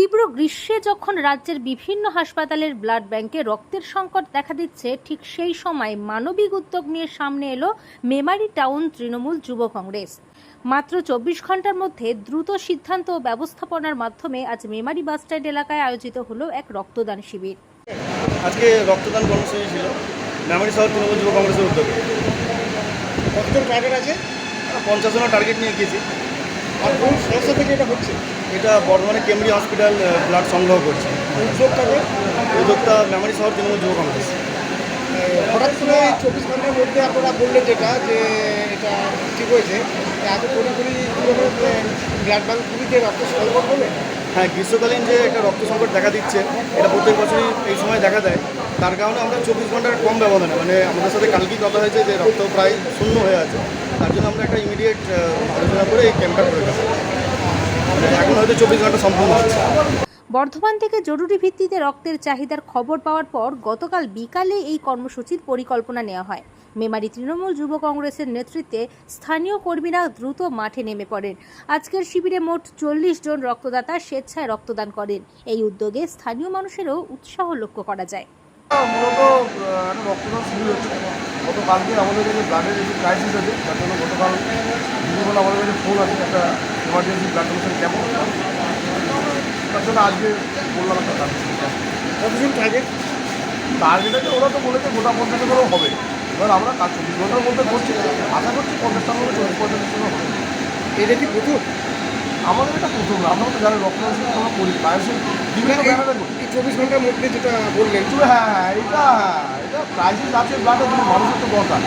তীব্র গ্রীষ্মে যখন রাজ্যের বিভিন্ন হাসপাতালের ব্লাড ব্যাংকে রক্তের সংকট দেখা দিচ্ছে, ঠিক সেই সময় মানবিক উদ্যোগ নিয়ে সামনে এলো মেমারি টাউন তৃণমূল যুব কংগ্রেস। মাত্র চব্বিশ ঘণ্টার মধ্যে দ্রুত সিদ্ধান্ত ও ব্যবস্থাপনার মাধ্যমে আজ মেমারি বাসস্ট্যান্ড এলাকায় আয়োজিত হলো এক রক্তদান শিবির। আজকে রক্তদান কর্মসূচি ছিল মেমারি শহর তৃণমূল যুব কংগ্রেসের উদ্যোগে। টার্গেট আছে? পঞ্চাশ জনের টার্গেট নিয়ে গিয়েছি আর কোন সংস্থা থেকে এটা হচ্ছে? এটা বর্ধমানে কেমরি হসপিটাল ব্লাড সংগ্রহ করছে। উদ্যোগটাকে উদ্যোক্তা মেমারি শহর তৃণমূল যুব কংগ্রেস। হঠাৎ করে চব্বিশ ঘণ্টার মধ্যে আপনারা বললেন যেটা যে এটা ঠিক হয়েছে। এত কড়িকড়ি ব্লাড ব্যাংক খুবইতে রক্ত সংকট হবে হ্যাঁ গ্রীষ্মকালীন যে একটা রক্ত সংকট দেখা দিচ্ছে এটা প্রত্যেক বছরই এই সময় দেখা দেয়। তার কারণে আমরা চব্বিশ ঘণ্টার কম ব্যবধানে মানে আমাদের সাথে কালকেই কথা হয়েছে যে রক্ত প্রায় শূন্য হয়ে আছে। তার জন্য আমরা একটা ইমিডিয়েট আলোচনা করে এই ক্যাম্পটা করে দেবো। মানে এখন হয়তো চব্বিশ ঘণ্টা সম্পূর্ণ হচ্ছে। বর্ধমান থেকে জরুরি ভিত্তিতে রক্তের চাহিদার খবর পাওয়ার পর গতকাল বিকালে এই কর্মসূচির পরিকল্পনা নেওয়া হয়। মেমারি তৃণমূল যুব কংগ্রেসের নেতৃত্বে স্থানীয় কর্মীরা দ্রুত মাঠে নেমে পড়েন। আজকের শিবিরে মোট চল্লিশ জন রক্তদাতা স্বেচ্ছায় রক্তদান করেন। এই উদ্যোগে স্থানীয় মানুষেরও উৎসাহ লক্ষ্য করা যায়। মূলত একটা রক্তদান শুরু হচ্ছে গতকালকে আমাদের কাছে ব্লাডের একটু ক্রাইসিস আছে যার জন্য গতকাল দুপুরবেলা আমাদের কাছে ফোন আছে একটা এমার্জেন্সি ব্লাড ডোনেশন ক্যাম্প তার জন্য আজকে বললাম একটা কতজন টার্গেট টার্গেট আছে ওরা তো বলেছে গোটা পঞ্চাশ করেও হবে। এবার আমরা কাজ চব্বিশ ঘণ্টার মধ্যে করছি। আশা করছি পঞ্চাশটার মধ্যে চল্লিশ পঞ্চাশ হবে। এটা কি প্রচুর? আমাদের এটা প্রথম না আমরা তো জানি রক্তদান শিবির আমরা করি বায়োসের বিভিন্ন ব্যাপারে করি। চব্বিশ ঘণ্টার মধ্যে যেটা বললেন। কিন্তু হ্যাঁ হ্যাঁ এটা হ্যাঁ এটা ক্রাইসিস আছে ব্লাডের জন্য মানুষের তো দরকার।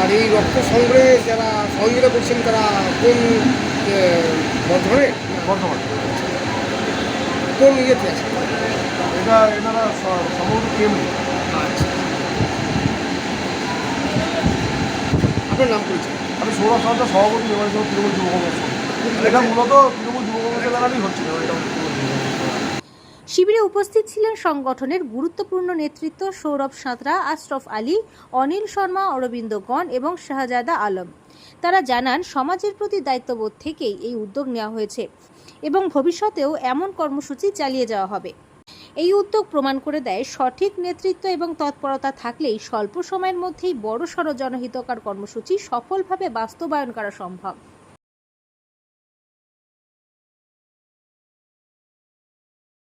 আর এই রক্ত সংগ্রহে যারা সহযোগিতা করছেন তারা কোন বর্ধমানে? বর্তমানে কোন ইয়েতে আছে? এটা এনারা সম্ভবত কেমনি আপনার নাম পরিচয়? আমি সৌরভ সরকার সভাপতি সহ তৃণমূল যুব কংগ্রেস। শিবিরে উপস্থিত ছিলেন সংগঠনের গুরুত্বপূর্ণ নেতৃত্ব সৌরভ সাঁতরা, আশরফ আলী, অনিল শর্মা, অরবিন্দ গণ এবং শাহজাদা আলম। তারা জানান, সমাজের প্রতি দায়িত্ববোধ থেকেই এই উদ্যোগ নেওয়া হয়েছে এবং ভবিষ্যতেও এমন কর্মসূচি চালিয়ে যাওয়া হবে। এই উদ্যোগ প্রমাণ করে দেয়, সঠিক নেতৃত্ব এবং তৎপরতা থাকলেই স্বল্প সময়ের মধ্যেই বড়সড় জনহিতকর কর্মসূচি সফলভাবে বাস্তবায়ন করা সম্ভব।